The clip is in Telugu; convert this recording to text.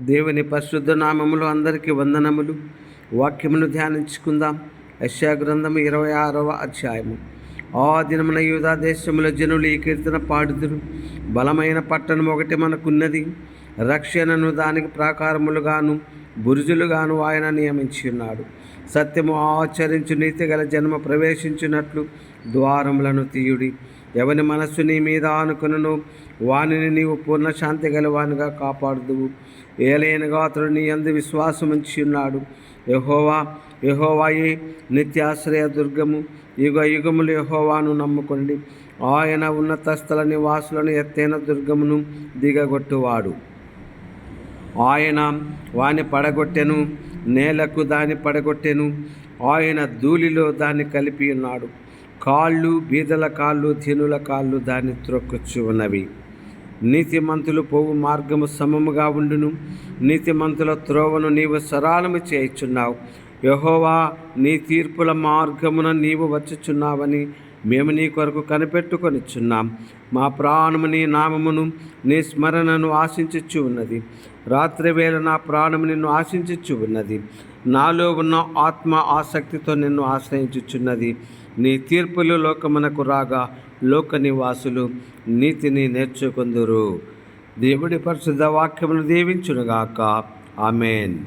దేవుని పరిశుద్ధ నామములు అందరికీ వందనములు. వాక్యమును ధ్యానించుకుందాం. యశా గ్రంథము ఇరవై ఆరవ అధ్యాయము. ఆ దినమున యూదా దేశముల జనులు ఈ కీర్తన పాడుదురు. బలమైన పట్టణం ఒకటి మనకున్నది. రక్షణను దానికి ప్రాకారములుగాను బురుజులుగాను ఆయన నియమించి ఉన్నాడు. సత్యము ఆచరించు నీతి గల జన్మ ప్రవేశించినట్లు ద్వారములను తీయుడి. ఎవని మనస్సు నీ మీద ఆనుకును వానిని నీవు పూర్ణ శాంతి గలవానిగా కాపాడుదువు. ఏలైనగా అతడు నీ అందు విశ్వాసం ఉంచి ఉన్నాడు. యహోవా యహోవాయే నిత్యాశ్రయ దుర్గము. యుగ యుగములు యహోవాను నమ్ముకోండి. ఆయన ఉన్నత స్థల నివాసులను ఎత్తైన దుర్గమును దిగగొట్టువాడు. ఆయన వాని పడగొట్టెను నేలకు దాని పడగొట్టెను. ఆయన ధూళిలో దాన్ని కలిపి ఉన్నాడు. కాళ్ళు బీదల కాళ్ళు తినుల కాళ్ళు దాన్ని త్రొక్కొచ్చు ఉన్నవి. నీతిమంతులు పోవు మార్గము సమముగా ఉండును. నీతిమంతుల త్రోవను నీవు సరాలము చేయుచున్నావు. యహోవా నీ తీర్పుల మార్గమున నీవు వచ్చుచున్నావని మేము నీ కొరకు కనిపెట్టుకొనిచున్నాం. మా ప్రాణము నీ నామమును నీ స్మరణను ఆశించచ్చు ఉన్నది. రాత్రి వేళ నా ప్రాణము నిన్ను ఆశించచ్చు ఉన్నది. నాలో ఉన్న ఆత్మ ఆసక్తితో నిన్ను ఆశ్రయించుచున్నది. నీ తీర్పులు లోకమునకు రాగా లోక నివాసులు నీతిని నేర్చుకుందురు. దేవుడి పరిశుద్ధ వాక్యమును దీవించునుగాక. ఆమెన్.